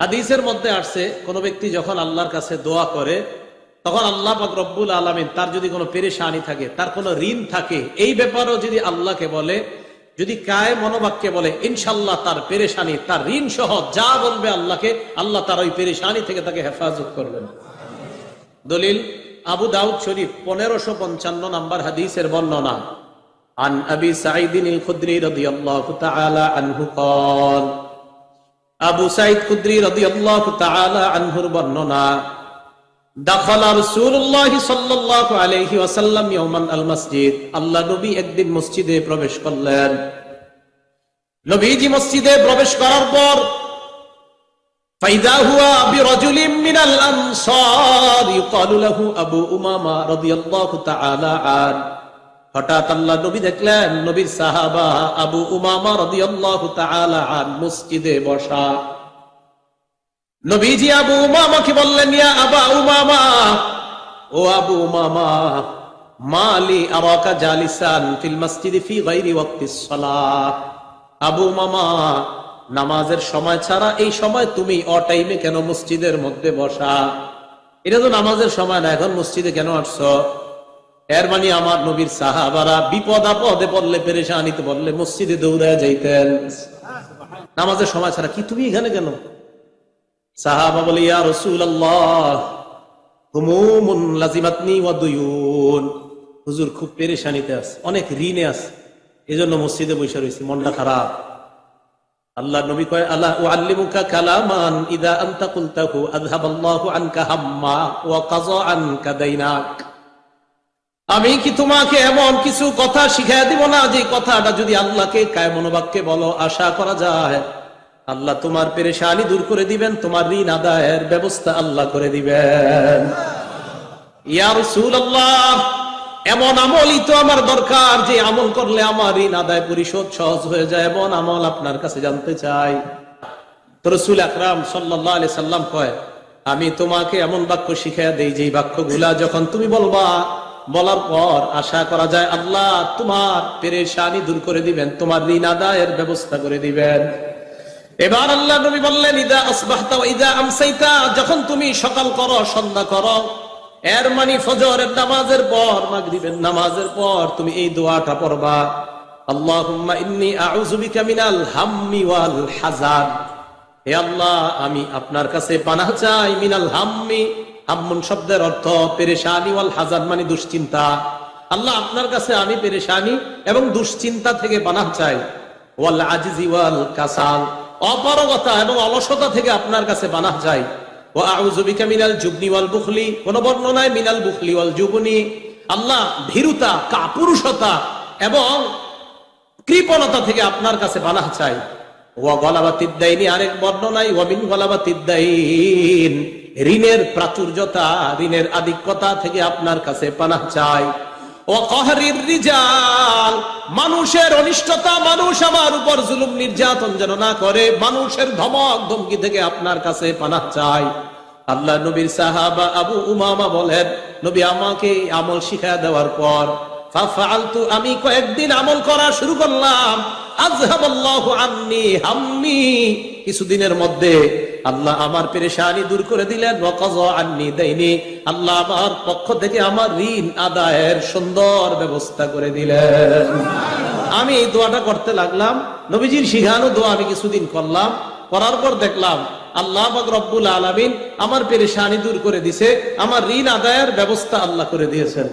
হাদিসের মধ্যে আসছে কোন ব্যক্তি যখন আল্লাহর কাছে দোয়া করে তখন আল্লাহ পাক রব্বুল আলমিন তার যদি কোনো পেরেশানি থাকে তার কোনো ঋণ থাকে এই ব্যাপারেও যদি আল্লাহকে বলে যদি কায় মনোবাক্যে বলে ইনশাল্লাহ তার পেরেশানি তার ঋণ সহ যা বলবে আল্লাহকে আল্লাহ তার ওই পেরেশানি থেকে তাকে হেফাজত করবেন দলিল আবু দাউদ শরীফ পনেরোশো পঞ্চান্ন নাম্বার হাদিসের বর্ণনা عن أبي سعيد الخدري رضي الله تعالى عنه قال আবু সাইদ খুদ্রি রাদিয়াল্লাহু তাআলা আনহুর বর্ণনা দাখালা ফাইদা হুয়া বিরাজুলিম হঠাৎ আল্লাহ নবী দেখলেন, নবীর সাহাবা আবু উমামা মসজিদে বসা। নবীজি আবু উমামাকে বললেন, ইয়া আবা উমামা, ও আবু উমামা, মালি জালিসান ফিল ফি আবু উমামা, নামাজের সময় ছাড়া এই সময় তুমি অ টাইমে কেন মসজিদের মধ্যে বসা? এটা তো নামাজের সময় না, এখন মসজিদে কেন আসছো? এর মানে আমার নবীর সাহাবারা বিপদ আপদে পড়লে পেরেশানিতে বললে, মসজিদে দৌড়ায় যাইতেন। নামাজের সময় ছাড়া কি তুমি এখানে কেন? সাহাবা বলে, ইয়া রসুল আল্লাহ হুমুমুন লাজিমাতনি ওয়া দুয়ুন। হুজুর খুব পেরেশানিতে আছে, অনেক ঋণে আছে। এজন্য মসজিদে বসে রয়েছে, মনটা খারাপ। আল্লাহ নবী কয় আল্লাহ ও আল্লিমুকা কালামান ইদা আনতা কুলতাহু, আযহাবাল্লাহু আনকা হাম্মা ওয়া কাযা আনকা দাইনাক আমি কি তোমাকে এমন কিছু কথা শিখাই দিব না? যে কথাটা যদি আল্লাহকে কায় মনোবাক্যে বলো, আশা করা যায়। আল্লাহ তোমার পেরেশানি দূর করে দিবেন, তোমার ঋণ আদায়ের ব্যবস্থা আল্লাহ করে দিবেন। এমন আমলই তো আমার দরকার, যে আমল করলে আমার ঋণ আদায় পরিশোধ সহজ হয়ে যায়, এমন আমল আপনার কাছে জানতে চাই। রসুল আকরাম সাল্লাহ আলি সাল্লাম কয়, আমি তোমাকে এমন বাক্য শিখাই দেই যে বাক্যগুলা যখন তুমি বলবা বলার পর আশা করা যায় আল্লাহ তোমার পেরেশানি দূর করে দিবেন, তোমার ঋণ আদায়ের ব্যবস্থা করে দিবেন। এবার আল্লাহ নবী বললেন, ইদা আসবাহতা ইদা আমসাইতা যখন তুমি সকাল করো, সন্ধ্যা করো, এর মানে ফজরের নামাজের পর, মাগরিবের নামাজের পর তুমি এই দোয়াটা পড়বা। আল্লাহুম্মা ইন্নী আউযু বিকা মিনাল হাম্মি ওয়াল হাজান হে আল্লাহ, আমি আপনার কাছে পানাহ চাই, মিনাল হাম্মি। হাম্মুন শব্দের অর্থ পেরেশানি ওয়াল হাজান মানে দুশ্চিন্তা। আল্লাহ আপনার কাছে আমি পেরেশানি এবং দুশ্চিন্তা থেকে পানাহ চাই। ওয়াল আজিজি ওয়াল কাসাল, অপারগতা এবং অলসতা থেকে আপনার কাছে বানাহ চাই। ও আউজুবিকা মিনাল জুবনি ওয়াল বুখলি, কোন বর্ণনায় মিনাল বুখলি ওয়াল আল্লাহ ভীরুতা, কাপুরুষতা এবং কৃপণতা থেকে আপনার কাছে বানাহ চাই। ওয়া গলাবা তিদ্দাইনি আরেক বর্ণনায় গলাবা তিদ্দাইন ঋণের প্রাচুর্যতা, ঋণের আধিক্যতা থেকে আপনার কাছে পানা চাই। মানুষের অনিষ্টতা, মানুষ আমার উপর নির্যাতন করে, মানুষের ধমক, ধমকি থেকে আপনার কাছে পানাহ চাই। আল্লাহ নবীর আবু উমামা বলেন, নবী, আমাকে আমল শিখা দেওয়ার পর আমি কয়েকদিন আমল করা শুরু করলাম। আজহাবাল্লাহু আন্নি হাম্মি। কিছুদিনের মধ্যে আল্লাহ আমার পেরেশানি দূর করে দিলেন। আন্নি দেয়নি আল্লাহ আমার পক্ষ থেকে আমার ঋণ আদায়ের সুন্দর ব্যবস্থা করে দিলেন। আমি এই দোয়াটা করতে লাগলাম। নবীজির শিখানো দোয়া আমি কিছুদিন করলাম। করার পর দেখলাম, আল্লাহ রব্বুল আলমিন আমার পেরেশানি দূর করে দিছে। আমার ঋণ আদায়ের ব্যবস্থা আল্লাহ করে দিয়েছেন।